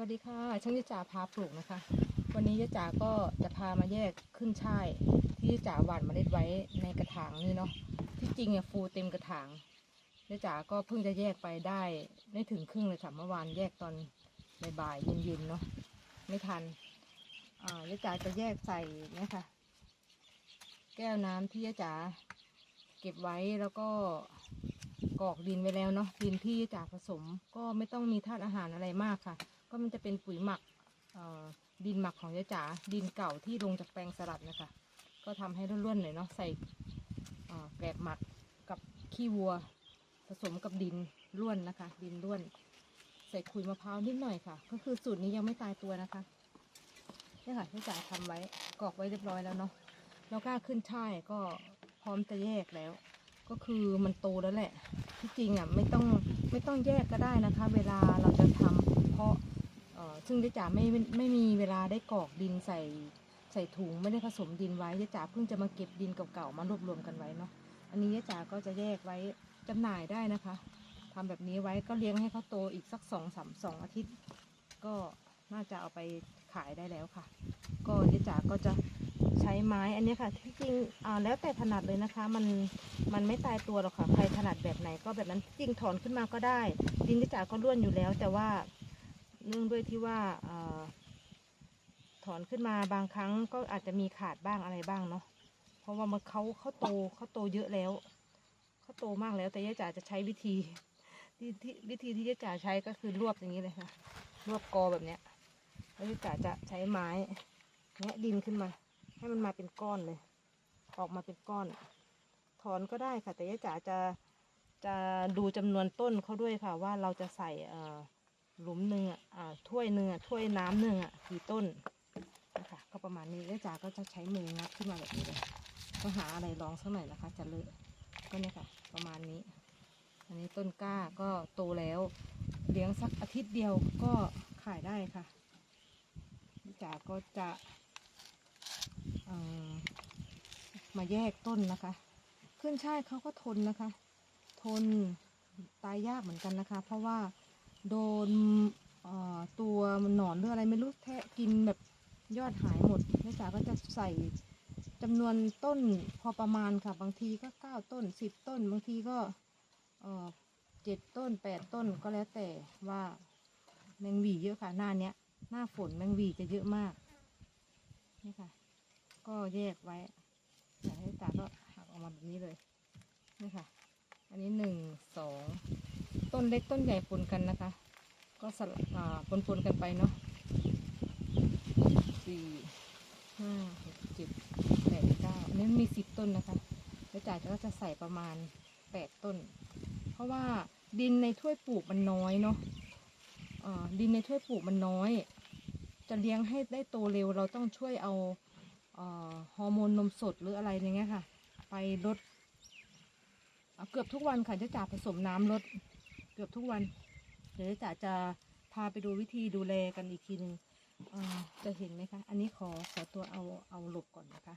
วัสดีค่ะช่างยะจ๋าพาปลูกนะคะ วันนี้ยะจ๋าก็จะพามาแยกขึ้นช่ายที่ยะจ๋าหว่านเมล็ดไว้ในกระถางนี่เนาะที่จริงอะฟูเต็มกระถางยะจ๋าก็เพิ่งจะแยกไปได้ไม่ถึงครึ่งเลยค่ะเมื่อวานแยกตอนบ่ายๆเย็นๆเนาะไม่ทันอ่ายะจ๋าจะแยกใส่เนี่ยค่ะ แก้วน้ำที่ยะจ๋าเก็บไว้แล้วก็กรอกดินไว้แล้วเนาะดินที่จากผสมก็ไม่ต้องมีธาตุอาหารอะไรมากค่ะ ก็มันจะเป็นปุ๋ยหมักดินหมักของยายจ๋าดินเก่าที่ลงจากแปลงสลัดนะคะ ก็ทำให้ร่วนๆหน่อยเนาะใส่แกลบหมักกับขี้วัว ผสมกับดินร่วนนะคะ ดินร่วน ใส่ขุยมะพร้าวนิดหน่อยค่ะ ก็คือสูตรนี้ยังไม่ตายตัวนะคะนี่ค่ะยาจ๋าทำไว้กรอกไว้เรียบร้อยแล้วเนาะแล้วก็ขึ้นช่ายก็พร้อมจะแยกแล้ว ก็คือมันโตแล้วแหละ ที่จริงอะไม่ต้องไม่ต้องแยกก็ได้นะคะ เวลาเราจะทำเพราะ เอ่อซึ่งเจ๊จ๋าไม่ไม่ไม่มีเวลาได้กรอกดินใส่ใส่ถุงไม่ได้ผสมดินไว้เจ๊จ๋าเพิ่งจะมาเก็บดินเก่าๆมารวบรวมกันไว้เนาะอันนี้เจ๊จ๋าก็จะแยกไว้จำหน่ายได้นะคะทำแบบนี้ไว้ก็เลี้ยงให้เขาโตอีกสักสองสามสองอาทิตย์ ก็น่าจะเอาไปขายได้แล้วค่ะ ก็เจ๊จ๋าก็จะใช้ไม้อันนี้ค่ะที่จริงอ่าแล้วแต่ถนัดเลยนะคะ มันมันไม่ตายตัวหรอกค่ะใครถนัดแบบไหนก็แบบนั้นจริงถอนขึ้นมาก็ได้ ดินที่จ๋าก็ร่วนอยู่แล้ว แต่ว่า เนื่องด้วยที่ว่าออถอนขึ้นมาบางครั้งก็อาจจะมีขาดบ้างอะไรบ้างเนาะเพราะว่ามันเขาเขาโตเขาโตเยอะแล้วเขาโตมากแล้วแต่ย่าจ๋าจะใช้วิธีที่ที่วิธีที่ย่าจ๋าใช้ก็คือรวบอย่างนี้เลยค่ะรวบกอแบบเนี้ยแล้วย่าจ๋าจะใช้ไม้แงะดินขึ้นมา ให้มันมาเป็นก้อนเลย ออกมาเป็นก้อน ถอนก็ได้ค่ะ แต่ยายจ๋าจะจะดูจำนวนต้นเขาด้วยค่ะ ว่าเราจะใส่เอ่อ หลุมหนึ่งอะถ้วยหนึ่งอะถ้วยน้ำหนึ่งอะกี่ต้นนะคะก็ประมาณนี้ยายจ๋าก็จะใช้มืองัดขึ้นมาแบบนี้เลยก็หาอะไรรองสักหน่อยนะคะ จะเลอะก็เนี่ยค่ะ ประมาณนี้ อันนี้ต้นกล้าก็โตแล้ว เลี้ยงสักอาทิตย์เดียวก็ขายได้ค่ะจ๋าก็จะมาแยกต้นนะคะ ขึ้นช่ายเขาก็ทนนะคะ ทนตายยากเหมือนกันนะคะ เพราะว่า โดนตัวมันหนอนหรืออะไรไม่รู้แทะกินแบบยอดหายหมดแม่จ๋าก็จะใส่จำนวนต้นพอประมาณค่ะ บางทีก็เก้าต้นสิบต้น บางทีก็เจ็ดต้นแปดต้นก็แล้วแต่ว่าแมงวีเยอะค่ะหน้าเนี้ย หน้าฝนแมงวีจะเยอะมากนี่ค่ะ ก็แยกไว้แต่ให้ตาก็หักออกมาแบบนี้เลยนี่ค่ะ อันนี้หนึ่งสอง ต้นเล็กต้นใหญ่ปนกันนะคะ ก็สลับปนปนๆกันไปเนาะสี่ห้าหกเจ็ดแปดเก้าอันนี้มีสิบต้นนะคะแล้วจ่ายก็จะใส่ประมาณแปดต้น เพราะว่าดินในถ้วยปลูกมันน้อยเนาะดินในถ้วยปลูกมันน้อย จะเลี้ยงให้ได้โตเร็วเราต้องช่วยเอาอฮอร์โมนนมสดหรืออะไรอย่างเงี้ยค่ะ ไปลดเอาเกือบทุกวันค่ะจะจ่าผสมน้ำลด กือบทุกวัน เดี๋ยวจะจ่าจะพาไปดูวิธีดูแลกันอีกทีหนึ่งจะเห็นไหมคะ อันนี้ขอขอตัวเอาเอาหลบก่อนนะคะ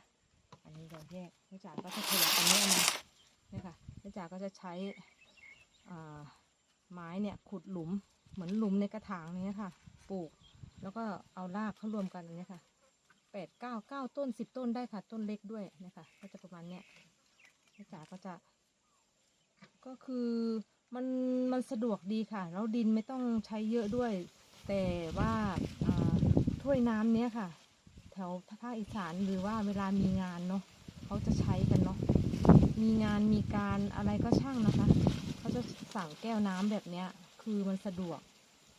อันนี้เดี๋ยวแยกจะจ่าก็จะขยับอันนี้มาเนี่ยค่ะจะจ่าก็จะใช้ไม้เนี่ยขุดหลุมเหมือนหลุมในกระถางนี้ค่ะ ปลูก แล้วก็เอารากเข้ารวมกันอันนี้ค่ะแปดเก้าเก้าต้นสิบต้นได้ค่ะ ต้นเล็กด้วยนะคะก็จะประมาณเนี้ยแม่จ๋าก็จะ ก็คือ มันมันสะดวกดีค่ะ แล้วดินไม่ต้องใช้เยอะด้วย แต่ว่าถ้วยน้ำเนี้ยค่ะ แถวภาคอีสานหรือว่าเวลามีงานเนาะเขาจะใช้กันเนาะมีงานมีการอะไรก็ช่างนะคะเขาจะสั่งแก้วน้ำแบบเนี้ย คือมันสะดวก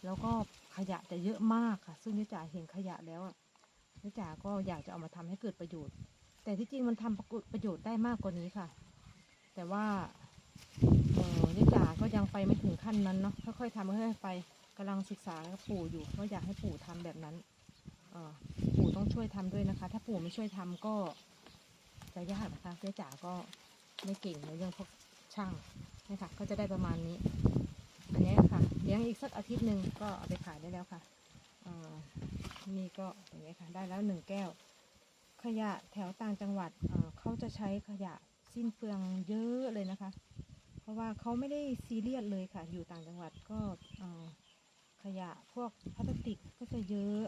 แล้วก็ขยะจะเยอะมากค่ะ ซึ่งนี่จ๋าเห็นขยะแล้วอะแม่จ๋าก็อยากจะเอามาทำให้เกิดประโยชน์ แต่ที่จริงมันทำประโยชน์ได้มากกว่านี้ค่ะ แต่ว่าเออแม่จ๋าก็ ยังไปไม่ถึงขั้นนั้นเนาะค่อยๆทำค่อยๆไปกำลังศึกษากับปู่อยู่ว่าอยากให้ปู่ทำแบบนั้นเออปู่ต้องช่วยทำด้วยนะคะ ถ้าปู่ไม่ช่วยทำก็จะยากนะคะแม่จ๋าก็ไม่เก่งในเรื่องพวกช่างนี่ค่ะก็จะได้ประมาณนี้ อันนี้ค่ะเลี้ยงอีกสักอาทิตย์หนึ่งก็เอาไปขายได้แล้วค่ะอนี่ก็อย่างนี้ค่ะ ได้แล้วหนึ่งแก้ว ขยะแถวต่างจังหวัดเขาจะใช้ขยะสิ้นเปลืองเยอะเลยนะคะ ราะว่าเขาไม่ได้ซีเรียสเลยค่ะ อยู่ต่างจังหวัดก็ขยะพวกพลาสติกก็จะเยอะ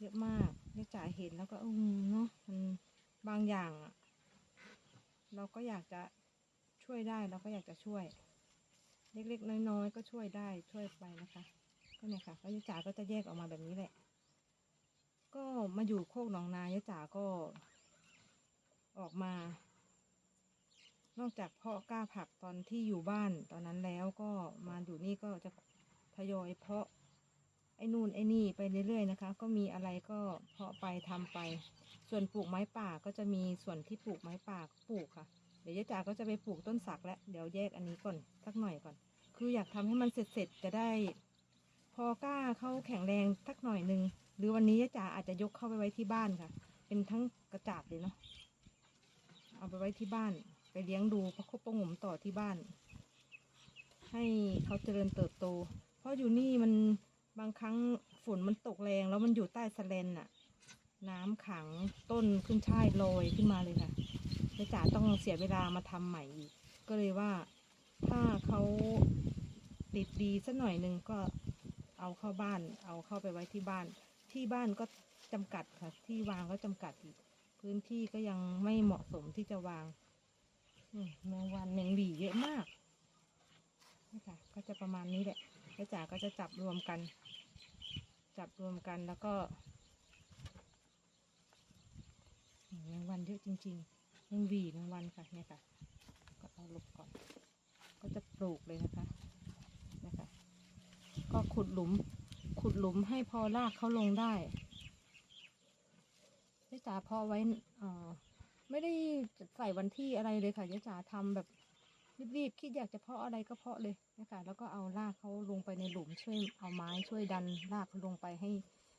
เยอะมากยายจ๋าเห็นแล้วก็อืมเนาะมันบางอย่าง เราก็อยากจะช่วยได้เราก็อยากจะช่วย เล็กๆน้อยๆก็ช่วยได้ช่วยไปนะคะก็เนี่ยค่ะก็ยายจ๋าก็จะแยกออกมาแบบนี้แหละ ก็มาอยู่โคกหนองนายายจ๋าก็ออกมา นอกจากเพาะกล้าผักตอนที่อยู่บ้านตอนนั้นแล้วก็มาอยู่นี่ก็จะทยอยเพาะไอ้นู่นไอ้นี่ไปเรื่อยๆนะคะ ก็มีอะไรก็เพาะไปทำไป ส่วนปลูกไม้ป่าก็จะมีส่วนที่ปลูกไม้ป่าปลูกค่ะ เดี๋ยวยายจ๋าก็จะไปปลูกต้นสักแล้วเดี๋ยวแยกอันนี้ก่อนสักหน่อยก่อน คืออยากทำให้มันเสร็จๆจะได้ พอกล้าเข้าแข็งแรงสักหน่อยหนึ่งหรือวันนี้ยายจ๋าอาจจะยกเข้าไปไว้ที่บ้านค่ะ เป็นทั้งกระจาดเลยเนาะเอาไปไว้ที่บ้าน ไปเลี้ยงดูประคบประงมต่อที่บ้าน ให้เขาเจริญเติบโต เพราะอยู่นี่มันบางครั้งฝนมันตกแรงแล้วมันอยู่ใต้สะเลนน่ะ น้ำขังต้นขึ้นช่ายลอยขึ้นมาเลยค่ะยายจ๋าต้องเสียเวลามาทำใหม่อีก ก็เลยว่าถ้าเขาติดดีสักหน่อยหนึ่งก็เอาเข้าบ้าน เอาเข้าไปไว้ที่บ้าน ที่บ้านก็จำกัดค่ะ ที่วางก็จำกัดอีก พื้นที่ก็ยังไม่เหมาะสมที่จะวาง แมงวันแมงหวีเยอะมากนี่ค่ะ ก็จะประมาณนี้แหละยายจ๋าก็จะจับรวมกัน จับรวมกันแล้วก็อืมแมงวันเยอะจริงๆแมงหวีแมงวันค่ะเนี่ยค่ะ ก็เอาลบก่อน ก็จะปลูกเลยนะคะนะคะ ก็ขุดหลุม ขุดหลุมให้พอรากเขาลงได้ยายจ๋าพอไว้อ่อไม่ได้ ส่วันที่อะไรเลยค่ะยายจ๋าทำแบบรีบๆคิดอยากจะเพาะอะไรก็เพาะเลยนะคะแล้วก็เอารากเขาลงไปในหลุมช่วยเอาไม้ช่วยดันรากเขาลงไปให้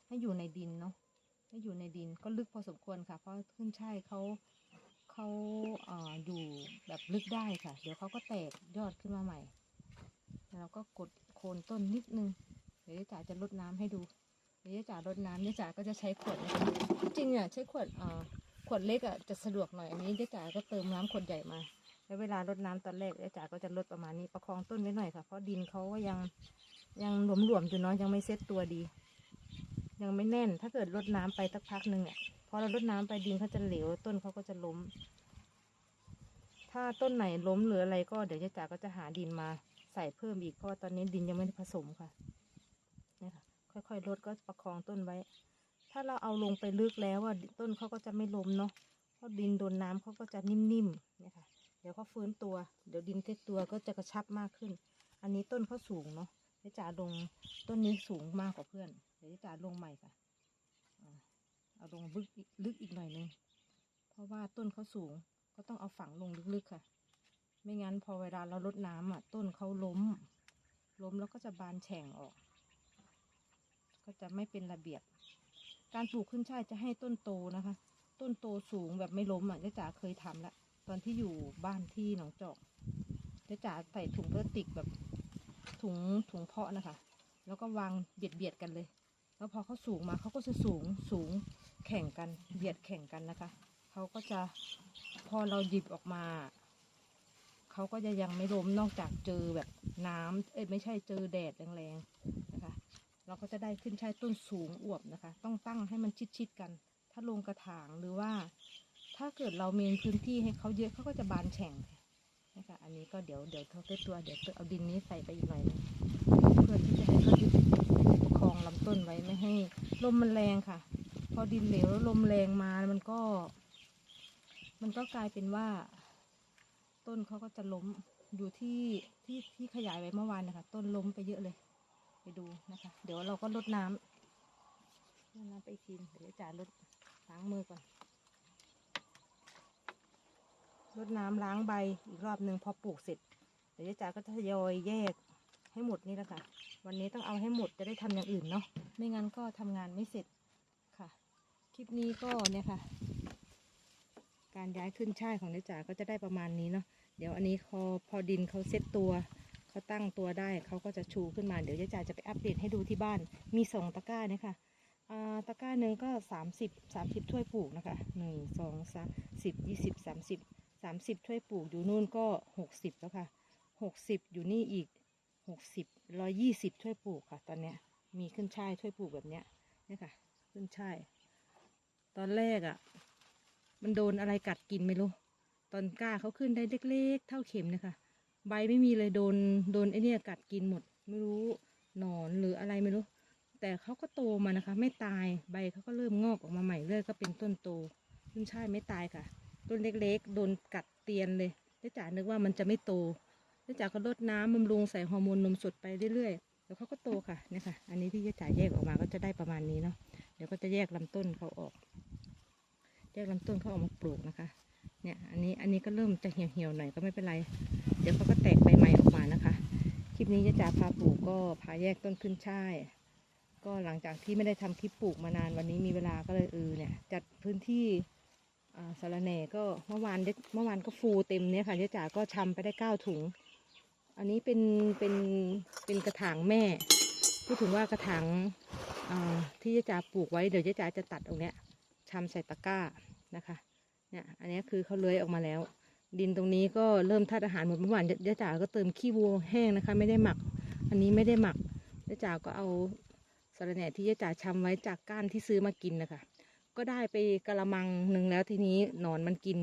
ให้อยู่ในดินเนาะให้อยู่ในดินก็ลึกพอสมควรค่ะ เพราะขึ้นช่ายเขาเขาเอ่ออยู่แบบลึกได้ค่ะ เดี๋ยวเขาก็แตกยอดขึ้นมาใหม่แล้วก็กดโคนต้นนิดนึงเดี๋ยวยายจ๋าจะลดน้ำให้ดูเดี๋ยวยายจ๋ารดน้ำยายจ๋าก็จะใช้ขวดจริงๆอะใช้ขวดเอ่อ วดเล็กอะจะสะดวกหน่อยอันนี้ยายจ๋าก็เติมน้ำขวดใหญ่มา แล้วเวลารดน้ำตอนแรกยายจ๋าก็จะลดประมาณนี้ประคองต้นไว้หน่อยค่ะเพราะดินเขาก็ยังยังหลวมๆอยู่เนาะยังไม่เซ็ตตัวดี ยังไม่แน่น ถ้าเกิดรดน้ำไปสักพักหนึ่งอะพอเรารดน้ำไปดินเขาจะเหลวต้นเขาก็จะล้ม ถ้าต้นไหนล้มหรืออะไรก็เดี๋ยวยายจ๋าก็จะหาดินมาใส่เพิ่มอีกเพราะว่าตอนนี้ดินยังไม่ได้ผสมค่ะนี่ค่ะ ค่อยๆลดก็ประคองต้นไว้ ถ้าเราเอาลงไปลึกแล้วอะต้นเขาก็จะไม่ล้มเนาะเพราะดินโดนน้ำเขาก็จะนิ่มๆเนี่ยค่ะ เดี๋ยวเขาฟื้นตัว เดี๋ยวดินเซ็ตตัวก็จะกระชับมากขึ้น อันนี้ต้นเขาสูงเนาะเดี๋ยวจ๋าลงต้นนี้สูงมากกว่าเพื่อน เดี๋ยวจ๋าลงใหม่ค่ะเอาลงลึกอีกลึกอีกหน่อยนึงเพราะว่าต้นเขาสูงก็ต้องเอาฝังลงลึกๆค่ะ ไม่งั้นพอเวลาเราลดน้ำอะ ต้นเขาล้ม ล้มแล้วก็จะบานแฉ่งออก ก็จะไม่เป็นระเบียบ การปลูกขึ้นช่ายจะให้ต้นโตนะคะ ต้นโตสูงแบบไม่ล้มอะเจ๊จ๋าเคยทำแล้วตอนที่อยู่บ้านที่หนองจอกเจ๊จ๋าใส่ถุงพลาสติกแบบถุงถุงเพาะนะคะ แล้วก็วางเบียดเบียดๆกันเลย แล้วพอเขาสูงมาเขาก็จะสูงสูงแข่งกันเบียดแข่งกันนะคะเขาก็จะพอเราหยิบออกมาเขาก็จะยังไม่ล้มนอกจากเจอแบบน้ำเอ้ยไม่ใช่เจอแดดแรง เราก็จะได้ขึ้นช่ายต้นสูงอวบนะคะ ต้องตั้งให้มันชิดๆกัน ถ้าลงกระถางหรือว่า ถ้าเกิดเรามีพื้นที่ให้เขาเยอะเขาก็จะบานแฉ่งนะคะอันนี้ก็เดี๋ยวเดี๋ยวเขาเตตัวเดี๋ยวเอาดินนี้ใส่ไปอีกหน่อยนึงเพื่อที่จะให้เขายึดประคองลำต้นไว้ไม่ให้ ลมมันแรงค่ะ พอดินเหลวแล้วลมแรงมามันก็ มันก็กลายเป็นว่า ต้นเขาก็จะล้มอยู่ที่ที่ที่ขยายไว้เมื่อวานนะคะ ต้นล้มไปเยอะเลย ไปดูนะคะ เดี๋ยวเราก็ลดน้ำลดน้ำไปอีกทีเดี๋ยวจ่าลดล้างมือก่อนลดน้ำล้างใบอีกรอบหนึ่งพอปลูกเสร็จเดี๋ยวจ่าก็ทยอยแยกให้หมดนี่แหละค่ะ วันนี้ต้องเอาให้หมดจะได้ทำอย่างอื่นเนาะไม่งั้นก็ทำงานไม่เสร็จค่ะ คลิปนี้ก็เนี่ยค่ะ การย้ายขึ้นช่ายของเนจ๋าก็จะได้ประมาณนี้เนาะเดี๋ยวอันนี้พอพอดินเขาเซ็ตตัว เขาตั้งตัวได้เขาก็จะชูขึ้นมาเดี๋ยวเจ๊จ๋าจะไปอัปเดตให้ดูที่บ้าน มีสองตะกร้าเนี่ยค่ะอ่าตะกร้าหนึ่งก็สามสิบสามสิบถ้วยปลูกนะคะหนึ่งสองสามสิบยี่สิบสามสิบสามสิบถ้วยปลูกอยู่นู่นก็หกสิบแล้วค่ะหกสิบอยู่นี่อีกหกสิบร้อยยี่สิบถ้วยปลูกค่ะ ตอนเนี้ยมีขึ้นช่ายถ้วยปลูกแบบเนี้ยนี่ค่ะ ขึ้นช่ายตอนแรกอะ่ะ มันโดนอะไรกัดกินไม่รู้ ตอนกล้าเขาขึ้นได้เล็กๆ เท่าเข็มนะคะ ใบไม่มีเลยโดนโดนไอเนี่ยกัดกินหมด ไม่รู้หนอนหรืออะไรไม่รู้ แต่เขาก็โตมานะคะ ไม่ตายใบเขาก็เริ่มงอกออกมาใหม่เรื่อยก็เป็นต้นโตขึ้นช่ายไม่ตายค่ะ ต้นเล็กๆ โดนกัดเตียนเลยเจ๊จ๋านึกว่ามันจะไม่โตเจ๊จ๋าก็ลดน้ำบำรุงใส่ฮอร์โมนนมสดไปเรื่อยๆแล้วเขาก็โตค่ะเนี่ยค่ะ อันนี้ที่เจ๊จ๋าแยกออกมาก็จะได้ประมาณนี้เนาะเดี๋ยวก็จะแยกลำต้นเขาออก แยกลำต้นเขาออกมาปลูกนะคะเนี่ยอันนี้อันนี้ก็เริ่มจะเหี่ยวๆหน่อยก็ไม่เป็นไร เดี๋ยวเขาก็แตกใบใหม่ออกมานะคะ คลิปนี้เจ๊จ๋าพาปลูกก็พาแยกต้นขึ้นช่าย ก็หลังจากที่ไม่ได้ทำคลิปปลูกมานานวันนี้มีเวลาก็เลยเออเนี่ยจัดพื้นที่สารแหน่ก็เมื่อวานเมื่อวานก็ฟูเต็มเนี่ยค่ะเจ๊จ๋าก็ชำไปได้เก้าถุง อันนี้เป็นเป็นเป็นกระถางแม่พูดถึงว่ากระถางที่เจ๊จ๋าปลูกไว้เดี๋ยวเจ๊จ๋าจะตัดตรงเนี้ยชำใส่ตะกร้านะคะเนี่ยอันนี้คือเขาเลื้อยออกมาแล้ว ดินตรงนี้ก็เริ่มธาตุอาหารหมดเมื่อวานยะจ๋าก็เติมขี้วัวแห้งนะคะ ไม่ได้หมัก อันนี้ไม่ได้หมักยะจ๋าก็เอาสาระแหน่ที่ยะจ๋าชำไว้จากก้านที่ซื้อมากินนะคะ ก็ได้ไปกระมังหนึ่งแล้วทีนี้หนอนมันกิน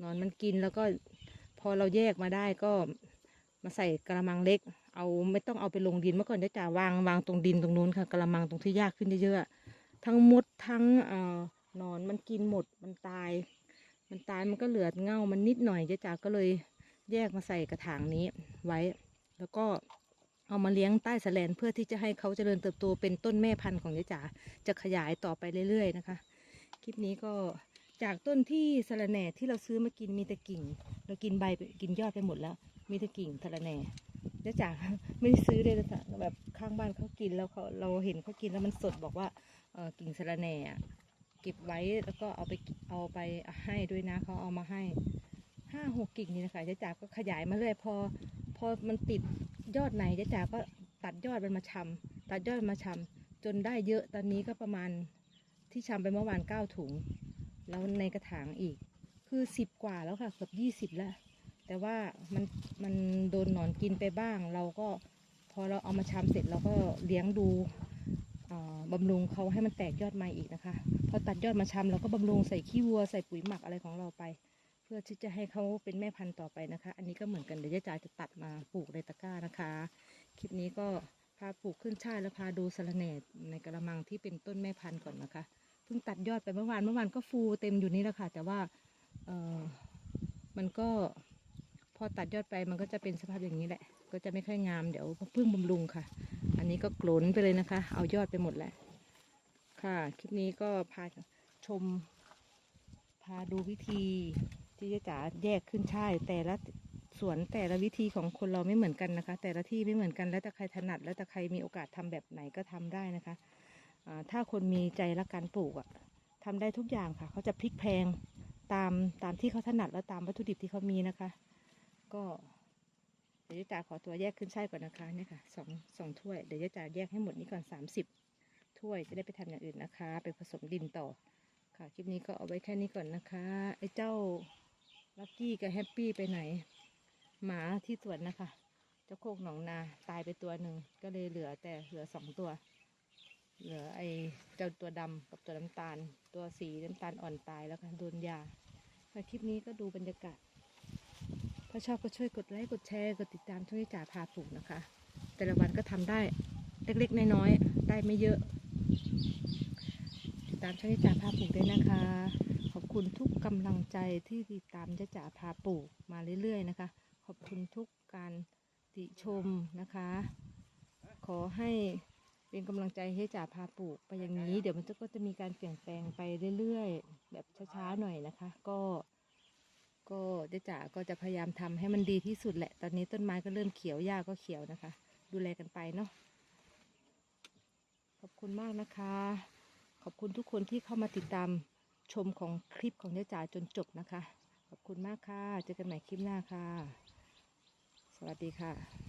หนอนมันกินแล้วก็พอเราแยกมาได้ก็มาใส่กระมังเล็ก เอาไม่ต้องเอาไปลงดินเมื่อก่อนยะจ๋าวางวางตรงดินตรงนู้นค่ะกระมังตรงที่ยากขึ้นเยอะๆทั้งมดทั้งเอ่อหนอนมันกินหมดมันตาย มันตายมันก็เหลือเง่ามันนิดหน่อยเจ๊จ๋าก็เลยแยกมาใส่กระถางนี้ไว้ แล้วก็เอามาเลี้ยงใต้แสแลนเพื่อที่จะให้เขาเจริญเติบโตเป็นต้นแม่พันธุ์ของเจ๊จ๋าจะขยายต่อไปเรื่อยๆนะคะ คลิปนี้ก็จากต้นที่สะระแหน่ที่เราซื้อมากินมีแต่กิ่ง เรากินใบกินยอดไปหมดแล้ว มีแต่กิ่งสะระแหน่เจ๊จ๋าไม่ได้ซื้อเลยนะแบบข้างบ้านเขากินแล้วเขาเราเห็นเขากินแล้วมันสดบอกว่าเออกิ่งสะระแหน่ะ เก็บไว้แล้วก็เอาไปเอาไปให้ด้วยนะเขาเอามาให้ห้าหกกิ่งนี่นะคะเจ๊จ๋าก็ขยายมาเรื่อยพอ พอมันติดยอดไหนเจ๊จ๋าก็ตัดยอดมันมาชำตัดยอดมาชำจนได้เยอะตอนนี้ก็ประมาณที่ชำไปเมื่อวานเก้าถุง แล้วในกระถางอีก คือสิบกว่าแล้วค่ะเกือบยี่สิบแล้วแต่ว่ามันมันโดนหนอนกินไปบ้าง เราก็พอเราเอามาชำเสร็จเราก็เลี้ยงดู บำรุงเขาให้มันแตกยอดใหม่อีกนะคะ พอตัดยอดมาชำเราก็บำรุงใส่ขี้วัวใส่ปุ๋ยหมักอะไรของเราไป เพื่อที่จะให้เขาเป็นแม่พันธุ์ต่อไปนะคะ อันนี้ก็เหมือนกันเดี๋ยวย่าจ๋าจะตัดมาปลูกในตะกร้านะคะ คลิปนี้ก็พาปลูกขึ้นช่ายแล้วพาดูสะระแหน่ในกระมังที่เป็นต้นแม่พันธุ์ก่อนนะคะเพิ่งตัดยอดไปเมื่อวานเมื่อวานก็ฟูเต็มอยู่นี่แหละค่ะ แต่ว่าเออมันก็ พอตัดยอดไปมันก็จะเป็นสภาพอย่างนี้แหละ ก็จะไม่ค่อยงาม เดี๋ยวเพิ่งบำรุงค่ะ อันนี้ก็โกลนไปเลยนะคะ เอายอดไปหมดแหละ ค่ะ คลิปนี้ก็พาชม พาดูวิธีที่จะจ๋าแยกขึ้นช่ายแต่ละสวนแต่ละวิธีของคนเราไม่เหมือนกันนะคะ แต่ละที่ไม่เหมือนกันแล้วแต่ใครถนัด แล้วแต่ใครมีโอกาสทำแบบไหนก็ทำได้นะคะถ้าคนมีใจรักการปลูกอะทำได้ทุกอย่างค่ะ เขาจะพลิกแพงตามตามที่เขาถนัดและตามวัตถุดิบที่เขามีนะคะ ก็เดี๋ยวยายจ๋าขอตัวแยกขึ้นช่ก่อนนะคะเนี่ยค่ะสองสองถ้วยเดี๋ยวยายจ๋าแยกให้หมดนี้ก่อนสามสิบถ้วยจะได้ไปทำอย่างอื่นนะคะ ไปผสมดินต่อค่ะคลิปนี้ก็เอาไว้แค่นี้ก่อนนะคะไอ้เจ้าลักกี้กับแฮปปี้ไปไหน หมาที่สวนนะคะเจ้าโคกหนองนาตายไปตัวหนึ่งก็เลยเหลือแต่เหลือสองตัว เหลือไอ้เจ้าตัวดำกับตัวน้ำตาล ตัวสีน้ำตาลอ่อนตายแล้วค่ะโดนยาค่ะคลิปนี้ก็ดูบรรยากาศ ถ้าชอบก็ช่วยกดไลค์กดแชร์กดติดตามช่วยจ่าพาปลูกนะคะ แต่ละวันก็ทำได้เล็กๆน้อยๆได้ไม่เยอะ ติดตามช่วยจ่าพาปลูกด้วยนะคะ ขอบคุณทุกกำลังใจที่ติดตามจ่าพาปลูกมาเรื่อยๆนะคะ ขอบคุณทุกการติชมนะคะ ขอให้เป็นกำลังใจให้จ่าพาปลูกไปอย่างนี้ เดี๋ยวมันก็จะมีการเปลี่ยนแปลงไปเรื่อยๆ แบบช้าๆหน่อยนะคะ ก็ ก็เจ๊จ๋าก็จะพยายามทำให้มันดีที่สุดแหละ ตอนนี้ต้นไม้ก็เริ่มเขียวหญ้าก็เขียวนะคะ ดูแลกันไปเนาะขอบคุณมากนะคะ ขอบคุณทุกคนที่เข้ามาติดตามชมของคลิปของเจ๊จ๋าจนจบนะคะ ขอบคุณมากค่ะ เจอกันใหม่คลิปหน้าค่ะ สวัสดีค่ะ